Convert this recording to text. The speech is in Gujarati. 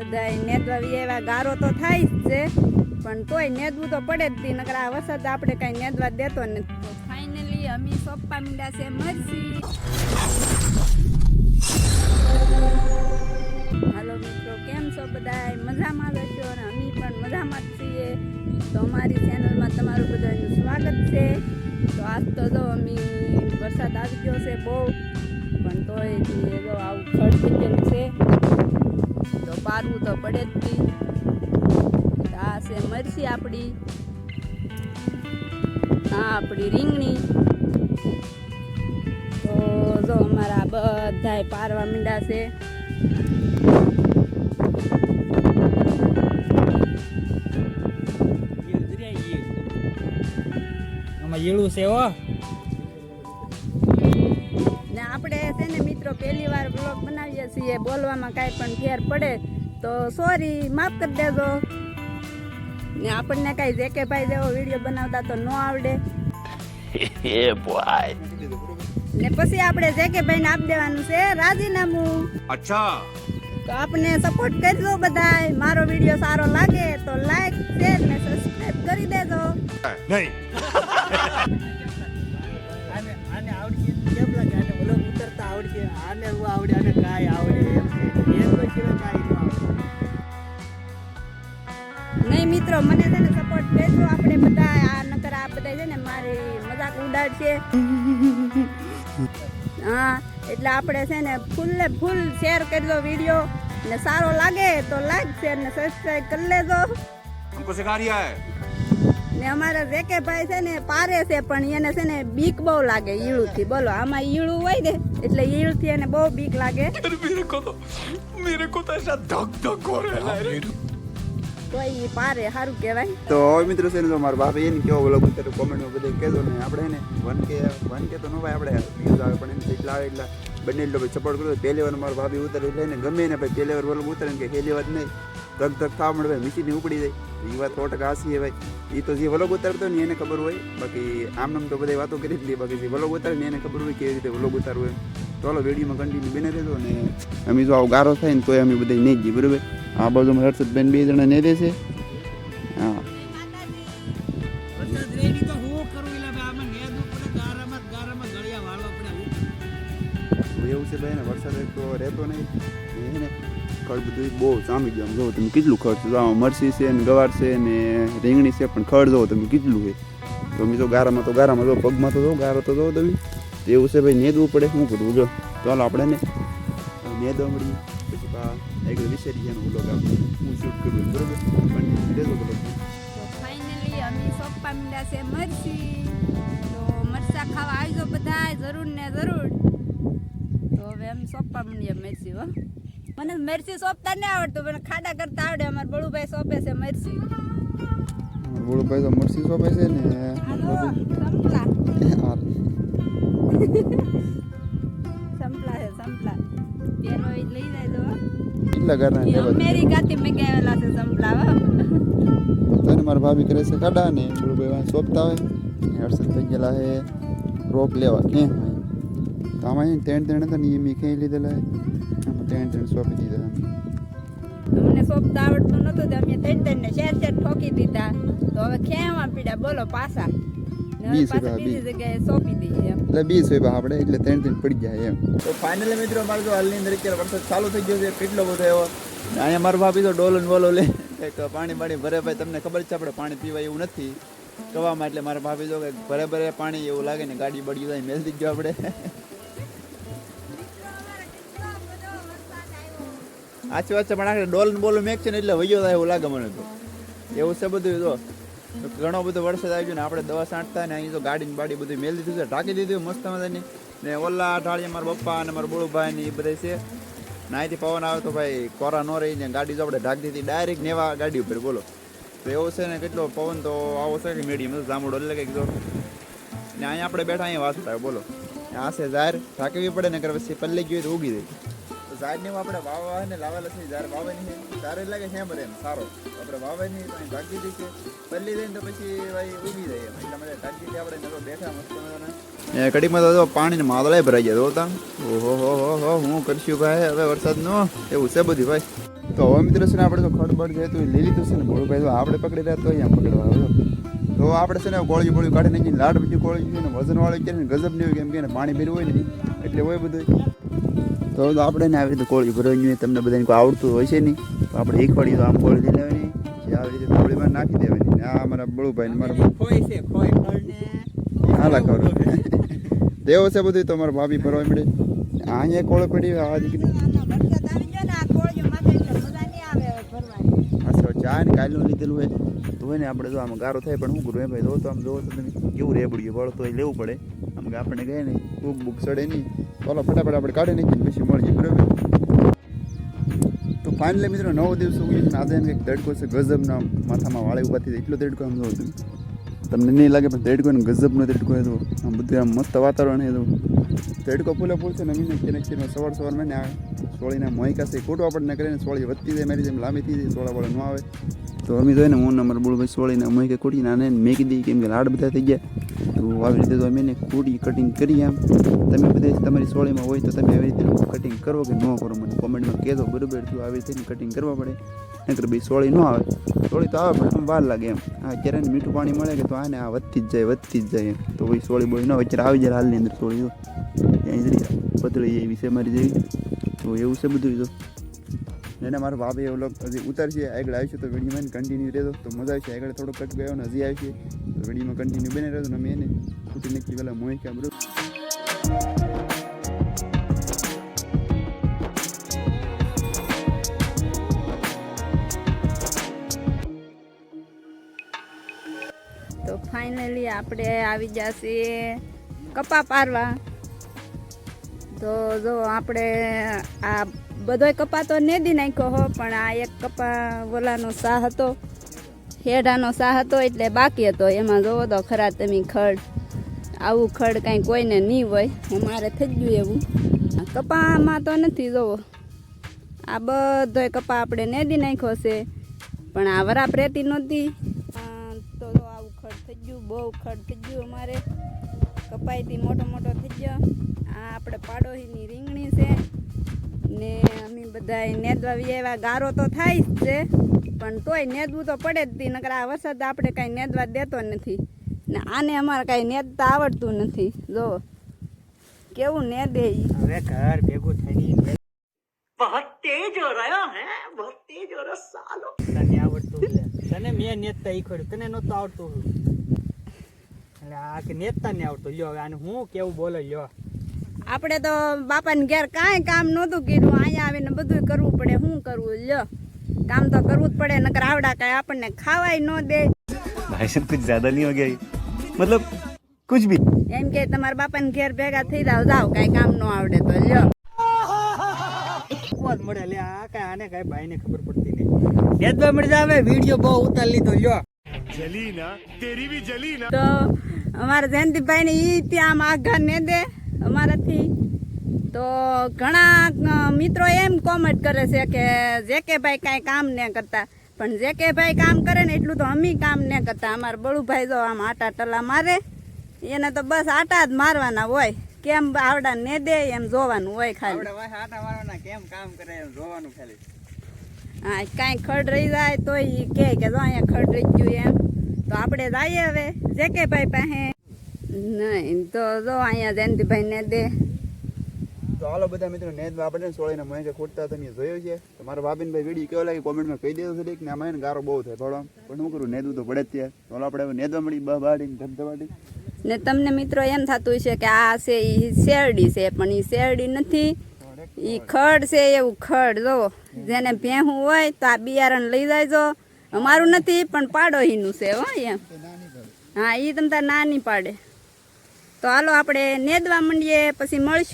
બધા નેદવા એવા ગારો તો થાય જ છે પણ તોય નેદવું તો પડે જ તી નકર આ વરસાદ આપણે કાંઈ નેદવા દેતો નથી. તો ફાઇનલી અમે સોપ્પા મીંડા છે મરસી. હાલો મિત્રો કેમ છો બધા મજામાં રહેશો અને અમે પણ મજામાં જ છીએ. તો અમારી ચેનલમાં તમારું બધાનું સ્વાગત છે. તો આજ તો જો અમે વરસાદ આવી ગયો છે બહુ પણ તોય આવું ખડ છે. તો પારવું તો પડે જ નહીં. આ છે મરસી આપણી આ આપણી રીંગણી. તો જો અમારા બધાય પારવા મીંડા છે. ઈળું છે હો. ને આપણે છે ને મિત્રો પહેલી વાર બ્લોગ બનાવીએ છીએ. બોલવામાં કાંઈ પણ ફેર પડે. તો સોરી માફ કરી દેજો. ને આપણને કાંઈ જે કે ભાઈ જેવો વીડિયો બનાવતા તો ન આવડે. ને પછી આપણે જે કે ભાઈને આપી દેવાનું છે રાજીનામું. અચ્છા. તો આપને સપોર્ટ કરજો બધા મારો વીડિયો સારો લાગે તો લાઈક શેર ને સબસ્ક્રાઇબ કરી દેજો. નહીં. આને આને આવડે કેમ લાગે? આને ઓલો ઉતરતા આવડે આને આવડે આને કાય આવડે મિત્રો મને છે ને સપોર્ટ દેજો આપણે બધા આ નકર આ બધા છે ને મારી મજાક ઉડાડશે. હા એટલે આપણે છે ને ફૂલે ફૂલ શેર કરજો વીડિયો ને સારો લાગે તો લાઈક શેર ને સબસ્ક્રાઇબ કરી લેજો. હમકો સિખારિયા હે ને અમારા જેકે ભાઈ છે ને પારે છે પણ એને છે ને બીક બહુ લાગે ઈળુથી. બોલો આમાં ઈળું હોય ને એટલે ઈળથી એને બહુ બીક લાગે. મેરે કો તો મેરે કો તો ધક ધક હો રહા તો પારે સારું કહેવાય. તો હવે મિત્રો છે ને તો મારા બાપે એને કેવો વ્લોગ કોમેન્ટ કોમેન્ટમાં બધે કહેજો ને. આપણે એને વન કે વન કે તો ન ભાઈ આપણે. વ્યૂઝ આવે, પણ એને એટલા આવે એટલા બંને એટલો સપોર્ટ કરો. પહેલી વાર મારા ભાભી ઉતરે એને ગમે ને ભાઈ પહેલી વાર વ્લોગ ઉતારે કે પહેલી વાર નહીં. ધક ધક થવા મળે ભાઈ મીસીને ઉપડી જાય. એ વાત સો ટકા હાસી છે ભાઈ. એ તો જે વલોગ ઉતારતો ને એને ખબર હોય. બાકી આમ નામ તો બધી વાતો કરી જ બાકી જે વલોગ ઉતારે ને એને ખબર હોય કેવી રીતે વલોગ ઉતારવું એમ. ચાલો વેડીમાં કન્ટિન્યુ બને રહેજો ને અમે જો આવો ગારો થાય ને તોય અમે બધા નહીં જઈએ બરાબર? આ બાજુમાં હર્ષદબેન બે જણા નહીં રહેશે હા. તો જ એવું છે ભાઈ ને વરસાદ એક તો રહેતો નહીં. ને હે ખડ બધું બહુ જામી ગયું. જોવો તમે કેટલું ખર્ચ જો મરસી છે ને ગવાર છે ને રીંગણી છે પણ ખડ જોવો તમે કેટલું છે. તો અમે જો ગારામાં તો ગારામાં જો પગમાં તો જો ગારો તો જોવો તમે તો એવું છે ભાઈ નેદવું પડે શું કરવું? જો ચાલો આપણે ને નેદવા મળીએ પછી પા એક વિચારી છે ઓલો કામ હું શૂટ કરું બરોબર? પણ દેજો બોલો ફાઇનલી અમે સોપ્પા મીંડા છે મરસી. તો મરસા ખાવા આવજો બધા જરૂર ને જરૂર. તો હવે અમે સોપ્પા મીંડીએ મરસી હો. મને મરસી સોંપતા નહીં આવડતું પણ ખાડા કરતા આવડે. અમાર બળુભાઈ સોંપે છે મરસી. બળુભાઈ તો મરસી સોપે છે ને. હા સંપલા છે સંપલા. પેલો ઈ લઈ જાય કેટલા ઘરના એ લેવા અમેરિકાથી મગાવેલા છે સંપલા તને મારા ભાભી કરે છે કાઢા ને? ભાઈ સોંપતા હોય. હર્ષદ થઈ ગયેલા હે. રોપ લેવા કે તો આમાં ત્રણ ત્રણ હતા ને એ મેં ક્યાંય લીધેલા ત્રણ ત્રણ સોંપી દીધા અમને સોંપતા આવડતું નતું તો અમે ત્રણ ત્રણ ને શેર શેર ઠોકી દીધા. તો હવે ખેવા પીડા બોલો પાછા. બીસ રૂપિયા, બીજી જગ્યાએ સોંપી દઈએ એટલે બીસ રૂપિયા આપણે એટલે ત્રણ ત્રણ પડી જાય એમ. તો ફાઇનલી મિત્રો મારે તો હાલની અંદર અત્યારે વરસાદ ચાલુ થઈ ગયો છે કેટલો બધો એવો. અહીંયા મારા ભાભી તો ડોલો બોલો લે. કંઈક પાણી પાણી ભરે ભાઈ તમને ખબર છે આપણે પાણી પીવાય એવું નથી. કવામાં એટલે મારા ભાભી તો કંઈક ભરે ભરે પાણી એવું લાગે ને ગાડી બળી જાય મેલ થઈ ગયો આપણે. આચી વાત છે પણ આખરે ડોલ બોલ બોલો મેક છે ને એટલે વયો થાય એવું લાગે મને તો. એવું છે બધું જો. તો ઘણો બધો વરસાદ આવી ગયો ને આપણે દવા છાંટતા ને અહીં તો ગાડી ને બાડી બધું મેલી દીધું છે. ઢાંકી દીધું મસ્ત મજાની. ને ઓલા ઢાળીએ મારા પપ્પા અને મારા બોળુભાઈ ને એ બધા છે. ને અહીંથી પવન આવે તો ભાઈ કોરા ન રહી ને ગાડી જો આપણે ઢાંકી દીધી. ડાયરેક્ટ નેવા ગાડી ઉપર, બોલો. તો એવો છે ને કેટલો પવન તો આવો છે કે મીડિયમ જામડો એટલે કંઈક જો. ને અહીંયા આપણે બેઠા, અહીંયા વાત થાય બોલો. આ છે ઝાર ઢાંકવી પડે ને કર પછી પલ્લી ગયું તો ઉગી જાય. ઝાડને આપણે વાવવા ને લાવેલા છે ઝાડ વાવે નહીં ઝાડ લાગે છે એમ એમ સારો. આપણે વાવવાની તો અહીં ઢાંકી દઈએ પલ્લી દઈએ ને તો પછી ભાઈ ઉગી જાય એમ એટલા માટે દઈએ આપણે નતો બેઠા મસ્ત મજાના. કડીમાં તો પાણીને માદળાય ભરાઈ ગયા જોતા ઓહો, હો હો હો, હું કરશું ભાઈ? હવે વરસાદનો એવું છે બધું ભાઈ. તો હવે મિત્રો છે ને આપણે તો ખડબડ જાય તો એ તો છે ને ભોળુભાઈ તો આપણે પકડી રહ્યા તો અહીંયા પકડવા તો આપણે છે ને કોળિયું બોળિયું કાઢી નાખીને લાડ બીજું કોળિયું છે ને વજનવાળી કે ગજબ નહીં હોય કેમ કે પાણી ભર્યું હોય ને એટલે હોય બધું તો આપણે ને આવી રીતે કોળી ભરવાની હોય તમને બધાને કોઈ આવડતું હોય છે નહીં તો આપણે એક વાળી તો આમ કોળી લઈ લેવાની જે આવી રીતે કોળીમાં નાખી દેવાની. ને આ અમારા બળુભાઈ મારા ખોય છે ખોય દેવો છે બધું તો મારા ભાભી ભરવા મળે અહીંયા કોળો પડી આ દીકરી ચા ને કાલનું લીધેલું હોય. તો હોય ને આપણે જો આમ ગારો થાય પણ શું કરું એમ ભાઈ? તો આમ જોવો તો તમે કેવું રેબડ્યું બળ તો એ લેવું પડે. આમ કે આપણે ગયે ને ખૂબ બુક સડે નહીં. ચાલો, ફટાફટ આપણે કાઢી નાખીને પછી મળીએ, બરાબર? તો ફાઇનલી મિત્રો, નવો દિવસ ઉગી આજે એમ કંઈક તડકો છે, ગજબના માથામાં વાળે ઉભાથી એટલો તડકો આમ જોવો તમને નહીં લાગે, પણ તડકો ને ગઝબનો તડકો એ તો આમ બધું આમ મસ્ત વાતાવરણ એ દેડકો ફૂલે ફૂલ છે નવીને અમીને ક્યારેક સવાર સવાર ને આ સોળીના મોહિકા છે ખોટું આપણને કરીને સોળી વધતી જાય, મારી જેમ લાંબી થઈ જાય, સોળા વાળા ન આવે. તો અમે જોઈએ ને હું નંબર બોલ બોલભાઈ સોળીને મોહિકા ખોટીને આને મેકી દઈએ, કેમ કે લાડ બધા થઈ ગયા. તો આવી રીતે તો અમે એને ખોટી કટિંગ કરી આમ તમે બધા તમારી સોળીમાં હોય તો તમે આવી રીતે કટિંગ કરો કે ન કરો મને કોમેન્ટમાં કહેજો. બરાબર તો આવી રીતે કટિંગ કરવા પડે. નકર ભાઈ સોળી ન આવે. સોળી તો આવે પણ આમ વાર લાગે એમ. આ અત્યારે મીઠું પાણી મળે કે તો આને આ વધતી જ જાય, વધતી જ જાય તો ભાઈ સોળી બોળી ન હોય. અત્યારે આવી જાય હાલની અંદર સોળી તો. ત્યાં પતળી એવી છે મારી જેવી. તો એવું છે બધું તો. એને મારો ભાભી એવો લોક હજી ઉતરશે, આગળ આવીશું તો વિડીયોમાં કન્ટિન્યુ રહેતો તો મજા આવશે, આગળ થોડો કટ ગયો ને હજી આવશે. તો વિડીયોમાં કન્ટિન્યુ બને રહેતો ને અમે એને ખૂટી નાખી પહેલાં મોહી ક્યાં બરોબર તો ફાઇનલી આપણે આવી જશે કપા પારવા. તો જો આપણે આ બધોય કપા તો ને દી નાખ્યો હો, પણ આ એક કપા ઓલાનો સા હતો, હેડાનો સા હતો, એટલે બાકી હતો. એમાં જોવો તો ખરા તમે ખડ, આવું ખડ કાંઈ કોઈને નહીં હોય અમારે થઈ ગયું એવું. કપામાં તો નથી જોવો. આ બધોય કપા આપણે નેદી નાખ્યો છે, પણ આ વરાપ રહેતી નહોતી. તો આવું ખડ થઈ ગયું, બહુ ખડ થઈ ગયું અમારે. કપાઈથી મોટો મોટો થઈ ગયો. આ આપણે પાડોશીની રીંગણી છે. ને અમે બધા નેદવા એવા ગારો તો થાય જ છે પણ તોય નેદવું તો પડે જ તી નકર આ વરસાદ આપણે કાંઈ નેદવા દેતો નથી. ને આને અમારે કાંઈ નેદતા આવડતું નથી. જો કેવું નેદે હવે ઘર ભેગું થઈને તને આવડતું તને મેં નેતતા ઈખડ્યું તને નહોતું આવડતું. એટલે આ કે નેતતા ને આવડતું. લ્યો હવે આને હું કેવું બોલે લ્યો. આપણે તો બાપાને ઘેર કાંઈ કામ નહોતું કર્યું. અહીંયા આવીને બધું કરવું પડે. શું કરવું લ્યો. કામ તો કરવું જ પડે નકર આવડા કાંઈ આપણને ખાવાય ન દે. ભાઈ કુછ જ્યાદા નહીં હો મતલબ કુછ ભી એમ કે તમારા બાપાને ઘેર ભેગા થઈ જાવ જાવ કાંઈ કામ ન આવડે તો લ્યો. આને કાંઈ ભાઈને ખબર પડતી નહીં. મળી જાવે વીડિયો બહુ ઉતાર લીધો લ્યો. જલી ના તો અમારા જયંતિભાઈ ને ઈ ત્યાં આઘા ને દે. અમારાથી. તો ઘણા મિત્રો એમ કોમેન્ટ કરે છે કે જે કે ભાઈ કાંઈ કામ ન કરતા. પણ જે કે ભાઈ કામ કરે ને એટલું તો અમે કામ ન કરતા. અમારા બળુભાઈ જો આમ આટા ટલા મારે એને તો બસ આટા જ મારવાના હોય. કેમ આવડા ને દે એમ જોવાનું હોય ખાલી. આટા મારવાના કેમ કામ કરે એમ જોવાનું ખાલી. હા કાંઈ ખડ રહી જાય તો એ કે જો અહીંયા ખડ રહી ગયું એમ. તો આપણે જઈએ હવે. જે કે ભાઈ પાસે. નહીં તો જો અહીંયા જયંતિભાઈ ને દે. તો હાલો બધા મિત્રો નેદવા આપણે સોળીને છે ખોટતા તમે જોયું છે. તો મારા ભાભીને ભાઈ વીડિયો કેવો લાગે કોમેન્ટમાં કહી દેજો છે કે આમાં ગારો બહુ થાય ભણવા પણ શું કરું નેદું તો પડે જ ત્યાં. તો આપણે નેદવા મળી બા બાડીને ધબધબાડી ને તમને મિત્રો એમ થતું છે કે આ છે એ શેરડી છે પણ એ શેરડી નથી. એ ખડ છે એવું ખડ જો. જેને ભેહું હોય તો આ બિયારણ લઈ જાયજો. અમારું નથી પણ પાડોહીનું છે હો એમ. હા એ તમ તાર નાની પાડે. તો હાલો આપણે નેદવા માંડીએ પછી મળશું.